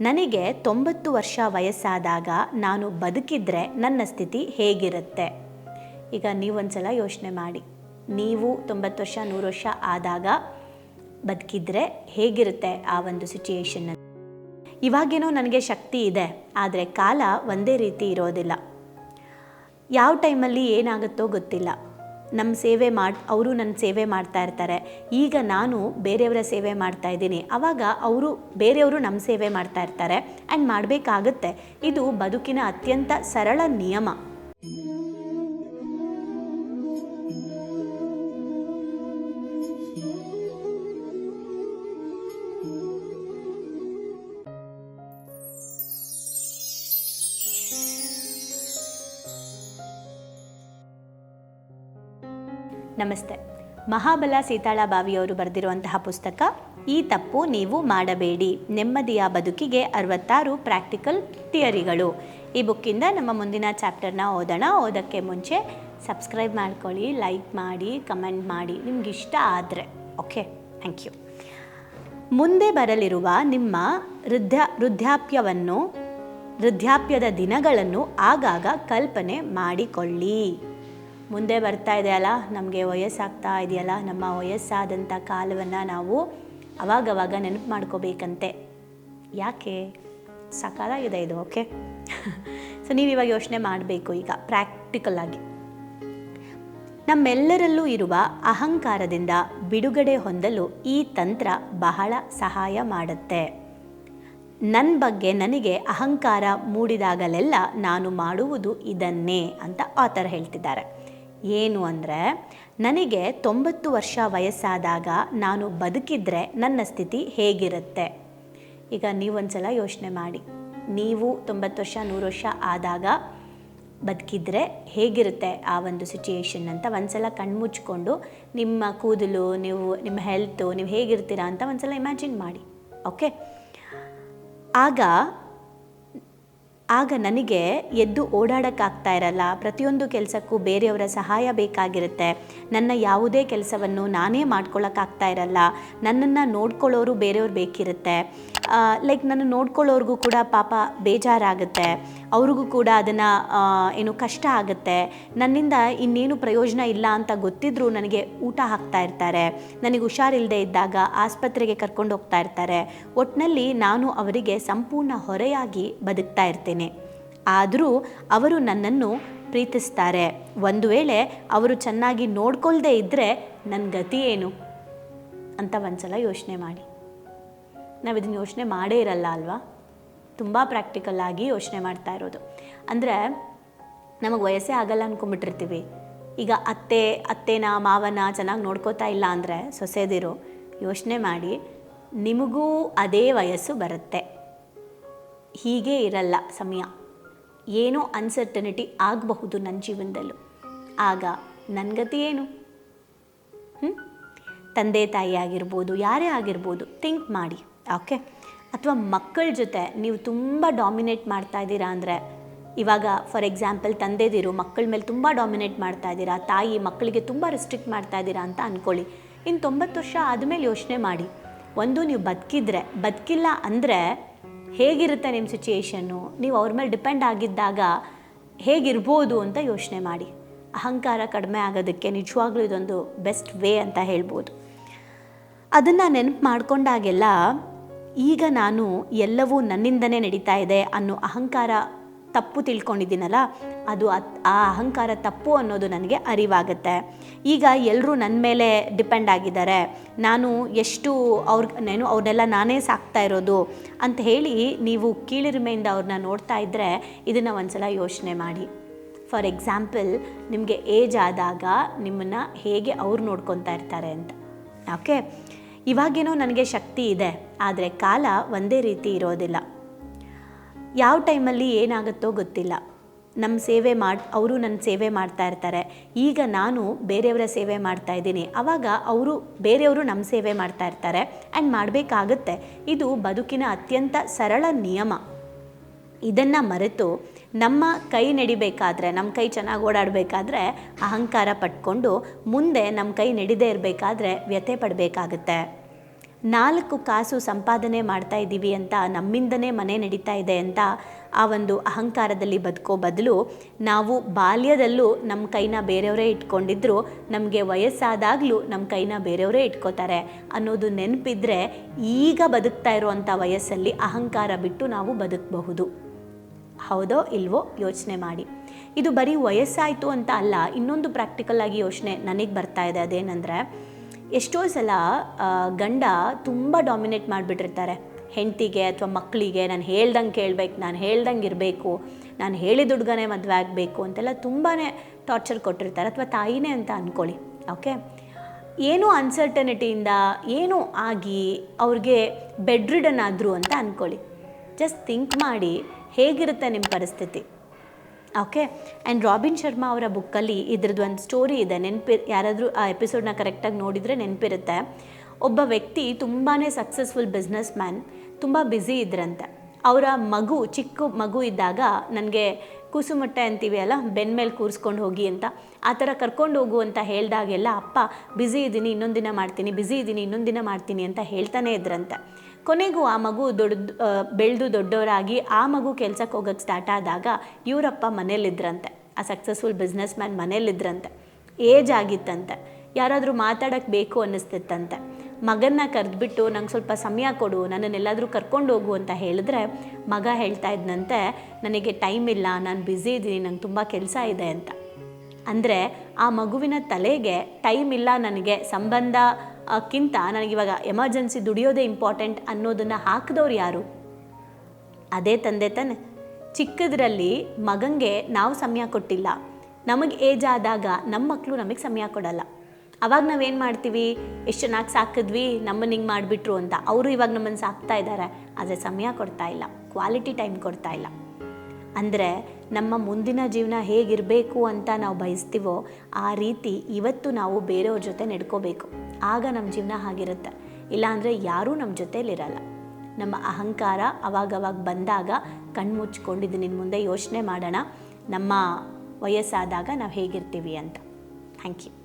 ನನಗೆ ತೊಂಬತ್ತು ವರ್ಷ ವಯಸ್ಸಾದಾಗ ನಾನು ಬದುಕಿದ್ರೆ ನನ್ನ ಸ್ಥಿತಿ ಹೇಗಿರುತ್ತೆ? ಈಗ ನೀವೊಂದ್ಸಲ ಯೋಚನೆ ಮಾಡಿ. ನೀವು ತೊಂಬತ್ತು ವರ್ಷ, ನೂರು ವರ್ಷ ಆದಾಗ ಬದುಕಿದ್ರೆ ಹೇಗಿರುತ್ತೆ ಆ ಒಂದು ಸಿಚುಯೇಷನ್ ಇವಾಗೇನೋ ನನಗೆ ಶಕ್ತಿ ಇದೆ, ಆದರೆ ಕಾಲ ಒಂದೇ ರೀತಿ ಇರೋದಿಲ್ಲ. ಯಾವ ಟೈಮಲ್ಲಿ ಏನಾಗುತ್ತೋ ಗೊತ್ತಿಲ್ಲ. ನಮ್ಮ ಸೇವೆ ಮಾಡಿ, ಅವರು ನನ್ನ ಸೇವೆ ಮಾಡ್ತಾ ಇರ್ತಾರೆ. ಈಗ ನಾನು ಬೇರೆಯವರ ಸೇವೆ ಮಾಡ್ತಾ ಇದ್ದೀನಿ. ಆವಾಗ ಅವರು, ಬೇರೆಯವರು ನಮ್ಮ ಸೇವೆ ಮಾಡ್ತಾ ಇರ್ತಾರೆ. ಆ್ಯಂಡ್ ಮಾಡಬೇಕಾಗತ್ತೆ. ಇದು ಬದುಕಿನ ಅತ್ಯಂತ ಸರಳ ನಿಯಮ. ನಮಸ್ತೆ. ಮಹಾಬಲ ಸೀತಾಳ ಬಾವಿಯವರು ಬರೆದಿರುವಂತಹ ಪುಸ್ತಕ, ಈ ತಪ್ಪು ನೀವು ಮಾಡಬೇಡಿ. ನೆಮ್ಮದಿಯ ಬದುಕಿಗೆ ಅರವತ್ತಾರು ಪ್ರಾಕ್ಟಿಕಲ್ ಥಿಯರಿಗಳು. ಈ ಬುಕ್ಕಿಂದ ನಮ್ಮ ಮುಂದಿನ ಚಾಪ್ಟರ್ನ ಓದೋಣ. ಓದೋಕ್ಕೆ ಮುಂಚೆ ಸಬ್ಸ್ಕ್ರೈಬ್ ಮಾಡ್ಕೊಳ್ಳಿ, ಲೈಕ್ ಮಾಡಿ, ಕಮೆಂಟ್ ಮಾಡಿ. ನಿಮ್ಗೆ ಇಷ್ಟ ಆದರೆ. Okay, thank you. ಮುಂದೆ ಬರಲಿರುವ ನಿಮ್ಮ ವೃದ್ಧ, ವೃದ್ಧಾಪ್ಯವನ್ನು, ವೃದ್ಧಾಪ್ಯದ ದಿನಗಳನ್ನು ಆಗಾಗ ಕಲ್ಪನೆ ಮಾಡಿಕೊಳ್ಳಿ. ಮುಂದೆ ಬರ್ತಾ ಇದೆಯಲ್ಲ? ನಮಗೆ ವಯಸ್ಸಾಗ್ತಾ ಇದೆಯಲ್ಲ? ನಮ್ಮ ವಯಸ್ಸಾದಂಥ ಕಾಲವನ್ನು ನಾವು ಅವಾಗವಾಗ ನೆನಪು ಮಾಡ್ಕೋಬೇಕಂತೆ. ಯಾಕೆ? ಸಕಾಲಾಗಿದೆ ಇದು ಓಕೆ ಸೊ ನೀವು ಇವಾಗ ಯೋಚನೆ ಮಾಡಬೇಕು ಈಗ ಪ್ರಾಕ್ಟಿಕಲ್ ಆಗಿ. ನಮ್ಮೆಲ್ಲರಲ್ಲೂ ಇರುವ ಅಹಂಕಾರದಿಂದ ಬಿಡುಗಡೆ ಹೊಂದಲು ಈ ತಂತ್ರ ಬಹಳ ಸಹಾಯ ಮಾಡುತ್ತೆ. ನನ್ನ ಬಗ್ಗೆ ನನಗೆ ಅಹಂಕಾರ ಮೂಡಿದಾಗಲೆಲ್ಲ ನಾನು ಮಾಡುವುದು ಇದನ್ನೇ ಅಂತ ಆಥರ್ ಹೇಳ್ತಿದ್ದಾರೆ. ಏನು ಅಂದರೆ, ನನಗೆ ತೊಂಬತ್ತು ವರ್ಷ ವಯಸ್ಸಾದಾಗ ನಾನು ಬದುಕಿದ್ರೆ ನನ್ನ ಸ್ಥಿತಿ ಹೇಗಿರುತ್ತೆ? ಈಗ ನೀವೊಂದ್ಸಲ ಯೋಚನೆ ಮಾಡಿ. ನೀವು ತೊಂಬತ್ತು ವರ್ಷ, ನೂರು ವರ್ಷ ಆದಾಗ ಬದುಕಿದ್ರೆ ಹೇಗಿರುತ್ತೆ ಆ ಒಂದು ಸಿಚುಯೇಷನ್ ಅಂತ ಒಂದ್ಸಲ ಕಣ್ಮುಚ್ಕೊಂಡು ನಿಮ್ಮ ಕೂದಲು, ನೀವು ನಿಮ್ಮ ಹೆಲ್ತು ನೀವು ಹೇಗಿರ್ತೀರಾ ಅಂತ ಒಂದ್ಸಲ ಇಮ್ಯಾಜಿನ್ ಮಾಡಿ. ಓಕೆ ಆಗ ಆಗ ನನಗೆ ಎದ್ದು ಓಡಾಡೋಕ್ಕಾಗ್ತಾ ಇರಲ್ಲ. ಪ್ರತಿಯೊಂದು ಕೆಲಸಕ್ಕೂ ಬೇರೆಯವರ ಸಹಾಯ ಬೇಕಾಗಿರುತ್ತೆ. ನನ್ನ ಯಾವುದೇ ಕೆಲಸವನ್ನು ನಾನೇ ಮಾಡ್ಕೊಳ್ಳೋಕ್ಕಾಗ್ತಾ ಇರಲ್ಲ. ನನ್ನನ್ನು ನೋಡ್ಕೊಳ್ಳೋರು ಬೇರೆಯವ್ರು ಬೇಕಿರುತ್ತೆ. ಲೈಕ್ ನಾನು ನೋಡ್ಕೊಳ್ಳೋರ್ಗೂ ಕೂಡ ಪಾಪ ಬೇಜಾರಾಗುತ್ತೆ. ಅವ್ರಿಗೂ ಕೂಡ ಅದನ್ನು ಏನು ಕಷ್ಟ ಆಗುತ್ತೆ. ನನ್ನಿಂದ ಇನ್ನೇನು ಪ್ರಯೋಜನ ಇಲ್ಲ ಅಂತ ಗೊತ್ತಿದ್ರೂ ನನಗೆ ಊಟ ಹಾಕ್ತಾ ಇರ್ತಾರೆ. ನನಗೆ ಹುಷಾರಿಲ್ಲದೆ ಇದ್ದಾಗ ಆಸ್ಪತ್ರೆಗೆ ಕರ್ಕೊಂಡು ಹೋಗ್ತಾ ಇರ್ತಾರೆ. ಒಟ್ಟಿನಲ್ಲಿ ನಾನು ಅವರಿಗೆ ಸಂಪೂರ್ಣ ಹೊರೆಯಾಗಿ ಬದುಕ್ತಾ ಇರ್ತೇನೆ. ಆದರೂ ಅವರು ನನ್ನನ್ನು ಪ್ರೀತಿಸ್ತಾರೆ. ಒಂದು ವೇಳೆ ಅವರು ಚೆನ್ನಾಗಿ ನೋಡ್ಕೊಳ್ದೇ ಇದ್ದರೆ ನನ್ನ ಗತಿ ಏನು? ಅಂತ ಒಂದ್ಸಲ ಯೋಚನೆ ಮಾಡಿ. ನಾವು ಇದನ್ನು ಯೋಚನೆ ಮಾಡೇ ಇರಲ್ಲ ಅಲ್ವಾ? ತುಂಬ ಪ್ರಾಕ್ಟಿಕಲ್ ಆಗಿ ಯೋಚನೆ ಮಾಡ್ತಾ ಇರೋದು. ಅಂದರೆ ನಮಗೆ ವಯಸ್ಸೇ ಆಗಲ್ಲ ಅಂದ್ಕೊಂಬಿಟ್ಟಿರ್ತೀವಿ ಈಗ ಅತ್ತೆ, ಅತ್ತೆನ, ಮಾವನ ಚೆನ್ನಾಗಿ ನೋಡ್ಕೋತಾ ಇಲ್ಲ ಅಂದರೆ ಸೊಸೆದಿರು, ಯೋಚನೆ ಮಾಡಿ ನಿಮಗೂ ಅದೇ ವಯಸ್ಸು ಬರುತ್ತೆ. ಹೀಗೆ ಇರಲ್ಲ ಸಮಯ. ಏನೋ ಅನ್ಸರ್ಟನಿಟಿ ಆಗಬಹುದು ನನ್ನ ಜೀವನದಲ್ಲೂ. ಆಗ ನನ್ನ ಗತಿ ಏನು? ಹ್ಞೂ ತಂದೆ ತಾಯಿ ಆಗಿರ್ಬೋದು, ಯಾರೇ ಆಗಿರ್ಬೋದು ಥಿಂಕ್ ಮಾಡಿ. ಓಕೆ? ಅಥವಾ ಮಕ್ಕಳ ಜೊತೆ ನೀವು ತುಂಬ ಡಾಮಿನೇಟ್ ಮಾಡ್ತಾ ಇದ್ದೀರಾ ಅಂದರೆ, ಇವಾಗ ಫಾರ್ ಎಕ್ಸಾಂಪಲ್ ತಂದೆದಿರು ಮಕ್ಕಳ ಮೇಲೆ ತುಂಬ ಡಾಮಿನೇಟ್ ಮಾಡ್ತಾ ಇದ್ದೀರಾ, ತಾಯಿ ಮಕ್ಕಳಿಗೆ ತುಂಬ ರೆಸ್ಟ್ರಿಕ್ಟ್ ಮಾಡ್ತಾ ಇದ್ದೀರಾ ಅಂತ ಅಂದ್ಕೊಳ್ಳಿ ಇನ್ನು ತೊಂಬತ್ತು ವರ್ಷ ಆದಮೇಲೆ ಯೋಚನೆ ಮಾಡಿ. ಒಂದು, ನೀವು ಬದುಕಿದ್ರೆ, ಬದುಕಿಲ್ಲ ಅಂದರೆ ಹೇಗಿರುತ್ತೆ ನಿಮ್ಮ ಸಿಚುಯೇಷನ್ನು ನೀವು ಅವ್ರ ಮೇಲೆ ಡಿಪೆಂಡ್ ಆಗಿದ್ದಾಗ ಹೇಗಿರ್ಬೋದು ಅಂತ ಯೋಚನೆ ಮಾಡಿ. ಅಹಂಕಾರ ಕಡಿಮೆ ಆಗೋದಕ್ಕೆ ನಿಜವಾಗ್ಲೂ ಇದೊಂದು ಬೆಸ್ಟ್ ವೇ ಅಂತ ಹೇಳ್ಬೋದು. ಅದನ್ನು ನೆನಪು ಮಾಡ್ಕೊಂಡಾಗೆಲ್ಲ ಈಗ ನಾನು ಎಲ್ಲವೂ ನನ್ನಿಂದನೇ ನಡೀತಾ ಇದೆ ಅನ್ನೋ ಅಹಂಕಾರ ತಪ್ಪು ತಿಳ್ಕೊಂಡಿದ್ದೀನಲ್ಲ, ಅದು ಆ ಅಹಂಕಾರ ತಪ್ಪು ಅನ್ನೋದು ನನಗೆ ಅರಿವಾಗುತ್ತೆ. ಈಗ ಎಲ್ಲರೂ ನನ್ನ ಮೇಲೆ ಡಿಪೆಂಡ್ ಆಗಿದ್ದಾರೆ. ನಾನು ಎಷ್ಟು ಅವ್ರ ನೇನು ಅವ್ರನ್ನೆಲ್ಲ ನಾನೇ ಸಾಕ್ತಾ ಇರೋದು ಅಂತ ಹೇಳಿ ನೀವು ಕೀಳಿರಿಮೆಯಿಂದ ಅವ್ರನ್ನ ನೋಡ್ತಾ ಇದ್ದರೆ ಇದನ್ನು ಒಂದ್ಸಲ ಯೋಚನೆ ಮಾಡಿ. ಫಾರ್ ಎಕ್ಸಾಂಪಲ್, ನಿಮಗೆ ಏಜ್ ಆದಾಗ ನಿಮ್ಮನ್ನು ಹೇಗೆ ಅವ್ರು ನೋಡ್ಕೊತಾ ಇರ್ತಾರೆ ಅಂತ. ಓಕೆ? ಇವಾಗೇನೋ ನನಗೆ ಶಕ್ತಿ ಇದೆ, ಆದರೆ ಕಾಲ ಒಂದೇ ರೀತಿ ಇರೋದಿಲ್ಲ. ಯಾವ ಟೈಮಲ್ಲಿ ಏನಾಗುತ್ತೋ ಗೊತ್ತಿಲ್ಲ. ನಮ್ಮ ಸೇವೆ ಮಾಡಿ, ಅವರು ನನ್ನ ಸೇವೆ ಮಾಡ್ತಾ ಇರ್ತಾರೆ. ಈಗ ನಾನು ಬೇರೆಯವರ ಸೇವೆ ಮಾಡ್ತಾ ಇದ್ದೀನಿ. ಆವಾಗ ಅವರು, ಬೇರೆಯವರು ನಮ್ಮ ಸೇವೆ ಮಾಡ್ತಾ ಇರ್ತಾರೆ. ಆ್ಯಂಡ್ ಮಾಡಬೇಕಾಗತ್ತೆ. ಇದು ಬದುಕಿನ ಅತ್ಯಂತ ಸರಳ ನಿಯಮ. ಇದನ್ನು ಮರೆತು ನಮ್ಮ ಕೈ ನಡಿಬೇಕಾದ್ರೆ, ನಮ್ಮ ಕೈ ಚೆನ್ನಾಗಿ ಓಡಾಡಬೇಕಾದ್ರೆ ಅಹಂಕಾರ ಪಟ್ಕೊಂಡು ಮುಂದೆ ನಮ್ಮ ಕೈ ನಡಿದೇ ಇರಬೇಕಾದ್ರೆ ವ್ಯಥೆ ಪಡಬೇಕಾಗತ್ತೆ. ನಾಲ್ಕು ಕಾಸು ಸಂಪಾದನೆ ಮಾಡ್ತಾ ಇದ್ದೀವಿ ಅಂತ ನಮ್ಮಿಂದನೇ ಮನೆ ನಡೀತಾ ಇದೆ ಅಂತ ಆ ಒಂದು ಅಹಂಕಾರದಲ್ಲಿ ಬದುಕೋ ಬದಲು ನಾವು ಬಾಲ್ಯದಲ್ಲೂ ನಮ್ಮ ಕೈನ ಬೇರೆಯವರೇ ಇಟ್ಕೊಂಡಿದ್ರು, ನಮಗೆ ವಯಸ್ಸಾದಾಗಲೂ ನಮ್ಮ ಕೈನ ಬೇರೆಯವರೇ ಇಟ್ಕೋತಾರೆ ಅನ್ನೋದು ನೆನಪಿದ್ರೆ ಈಗ ಬದುಕ್ತಾ ಇರುವಂಥ ವಯಸ್ಸಲ್ಲಿ ಅಹಂಕಾರ ಬಿಟ್ಟು ನಾವು ಬದುಕಬಹುದು. ಹೌದೋ ಇಲ್ವೋ ಯೋಚನೆ ಮಾಡಿ. ಇದು ಬರೀ ವಯಸ್ಸಾಯಿತು ಅಂತ ಅಲ್ಲ, ಇನ್ನೊಂದು ಪ್ರಾಕ್ಟಿಕಲ್ ಆಗಿ ಯೋಚನೆ ನನಗೆ ಬರ್ತಾ ಇದೆ ಅದೇನೆಂದರೆ ಎಷ್ಟೋ ಸಲ ಗಂಡ ತುಂಬ ಡಾಮಿನೇಟ್ ಮಾಡಿಬಿಟ್ಟಿರ್ತಾರೆ. ಹೆಂಡತಿಗೆ ಅಥವಾ ಮಕ್ಕಳಿಗೆ ನಾನು ಹೇಳ್ದಂಗೆ ಕೇಳಬೇಕು, ನಾನು ಹೇಳ್ದಂಗೆ ಇರಬೇಕು, ನಾನು ಹೇಳಿದ ಹುಡುಗನೇ ಮದುವೆ ಆಗಬೇಕು ಅಂತೆಲ್ಲ ತುಂಬಾ ಟಾರ್ಚರ್ ಕೊಟ್ಟಿರ್ತಾರೆ. ಅಥವಾ ತಾಯಿನೇ ಅಂತ ಅಂದ್ಕೊಳ್ಳಿ ಓಕೆ? ಏನೋ ಅನ್ಸರ್ಟನಿಟಿಯಿಂದ ಏನೋ ಆಗಿ ಅವ್ರಿಗೆ ಬೆಡ್ ರಿಡನ್ ಆದರು ಅಂತ ಅಂದ್ಕೊಳ್ಳಿ ಜಸ್ಟ್ ಥಿಂಕ್ ಮಾಡಿ, ಹೇಗಿರುತ್ತೆ ನಿಮ್ಮ ಪರಿಸ್ಥಿತಿ? ಓಕೆ ಆ್ಯಂಡ್ ರಾಬಿನ್ ಶರ್ಮಾ ಅವರ ಬುಕ್ಕಲ್ಲಿ ಇದ್ರದ್ದು ಒಂದು ಸ್ಟೋರಿ ಇದೆ. ನೆನಪಿ, ಯಾರಾದರೂ ಆ ಎಪಿಸೋಡ್ನ ಕರೆಕ್ಟಾಗಿ ನೋಡಿದರೆ ನೆನಪಿರುತ್ತೆ. ಒಬ್ಬ ವ್ಯಕ್ತಿ ತುಂಬಾ ಸಕ್ಸಸ್ಫುಲ್ ಬಿಸ್ನೆಸ್ ಮ್ಯಾನ್ ತುಂಬ ಬ್ಯುಸಿ ಇದ್ರಂತೆ. ಅವರ ಮಗು, ಚಿಕ್ಕ ಮಗು ಇದ್ದಾಗ ನನಗೆ ಕೂಸುಮಟ್ಟೆ ಅಂತೀವಿ ಅಲ್ಲ, ಬೆನ್ ಮೇಲೆ ಕೂರಿಸ್ಕೊಂಡು ಹೋಗಿ ಅಂತ. ಆ ಥರ ಕರ್ಕೊಂಡು ಹೋಗು ಅಂತ ಹೇಳಿದಾಗೆಲ್ಲ, ಅಪ್ಪ ಬ್ಯುಸಿ ಇದ್ದೀನಿ ಇನ್ನೊಂದು ದಿನ ಮಾಡ್ತೀನಿ ಬ್ಯುಸಿ ಇದ್ದೀನಿ ಇನ್ನೊಂದು ದಿನ ಮಾಡ್ತೀನಿ ಅಂತ ಹೇಳ್ತಾನೆ ಇದ್ರಂತೆ. ಕೊನೆಗೂ ಆ ಮಗು ದೊಡ್ಡ ಬೆಳೆದು ದೊಡ್ಡವರಾಗಿ ಆ ಮಗು ಕೆಲ್ಸಕ್ಕೆ ಹೋಗೋಕ್ಕೆ ಸ್ಟಾರ್ಟ್ ಆದಾಗ ಇವರಪ್ಪ ಮನೇಲಿದ್ರಂತೆ ಆ ಸಕ್ಸಸ್ಫುಲ್ ಬಿಸ್ನೆಸ್ ಮ್ಯಾನ್ ಮನೇಲಿದ್ರಂತೆ ಏಜ್ ಆಗಿತ್ತಂತೆ. ಯಾರಾದರೂ ಮಾತಾಡೋಕ್ಕೆ ಬೇಕು ಅನ್ನಿಸ್ತಿತ್ತಂತೆ. ಮಗನ್ನ ಕರೆದ್ಬಿಟ್ಟು ನಂಗೆ ಸ್ವಲ್ಪ ಸಮಯ ಕೊಡು, ನನ್ನನ್ನೆಲ್ಲಾದರೂ ಕರ್ಕೊಂಡು ಹೋಗು ಅಂತ ಹೇಳಿದ್ರೆ ಮಗ ಹೇಳ್ತಾ ಇದ್ದಂತೆ ನನಗೆ ಟೈಮ್ ಇಲ್ಲ, ನಾನು ಬ್ಯುಸಿ ಇದ್ದೀನಿ, ನಂಗೆ ತುಂಬ ಕೆಲಸ ಇದೆ ಅಂತ. ಅಂದರೆ ಆ ಮಗುವಿನ ತಲೆಗೆ ಟೈಮ್ ಇಲ್ಲ ನನಗೆ, ಸಂಬಂಧ ಕ್ಕಿಂತ ನನಗಿವಾಗ ಎಮರ್ಜೆನ್ಸಿ ದುಡಿಯೋದೇ ಇಂಪಾರ್ಟೆಂಟ್ ಅನ್ನೋದನ್ನು ಹಾಕಿದವ್ರು ಯಾರು? ಅದೇ ತಂದೆ ತಾನೆ. ಚಿಕ್ಕದ್ರಲ್ಲಿ ಮಗಂಗೆ ನಾವು ಸಮಯ ಕೊಟ್ಟಿಲ್ಲ. ನಮಗೆ ಏಜ್ ಆದಾಗ ನಮ್ಮ ಮಕ್ಕಳು ನಮಗೆ ಸಮಯ ಕೊಡಲ್ಲ. ಅವಾಗ ನಾವೇನು ಮಾಡ್ತೀವಿ? ಎಷ್ಟು ಚೆನ್ನಾಗಿ ಸಾಕಿದ್ವಿ? ನಮ್ಮನ್ನು ಹಿಂಗೆ ಮಾಡಿಬಿಟ್ರು ಅಂತ. ಅವರು ಇವಾಗ ನಮ್ಮನ್ನು ಸಾಕ್ತಾ ಇದ್ದಾರೆ ಆದರೆ ಸಮಯ ಕೊಡ್ತಾ ಇಲ್ಲ. ಕ್ವಾಲಿಟಿ ಟೈಮ್ ಕೊಡ್ತಾ ಇಲ್ಲ. ಅಂದರೆ ನಮ್ಮ ಮುಂದಿನ ಜೀವನ ಹೇಗಿರಬೇಕು ಅಂತ ನಾವು ಬಯಸ್ತೀವೋ ಆ ರೀತಿ ಇವತ್ತು ನಾವು ಬೇರೆಯವ್ರ ಜೊತೆ ನಡ್ಕೋಬೇಕು. ಆಗ ನಮ್ಮ ಜೀವನ ಹಾಗಿರುತ್ತೆ. ಇಲ್ಲಾಂದರೆ ಯಾರೂ ನಮ್ಮ ಜೊತೆಯಲ್ಲಿರಲ್ಲ ನಮ್ಮ ಅಹಂಕಾರ ಅವಾಗವಾಗ ಬಂದಾಗ ಕಣ್ಮುಚ್ಕೊಂಡಿದ್ದು ನಿನ್ನ ಮುಂದೆ ಯೋಚನೆ ಮಾಡೋಣ. ನಮ್ಮ ವಯಸ್ಸಾದಾಗ ನಾವು ಹೇಗಿರ್ತೀವಿ ಅಂತ. Thank you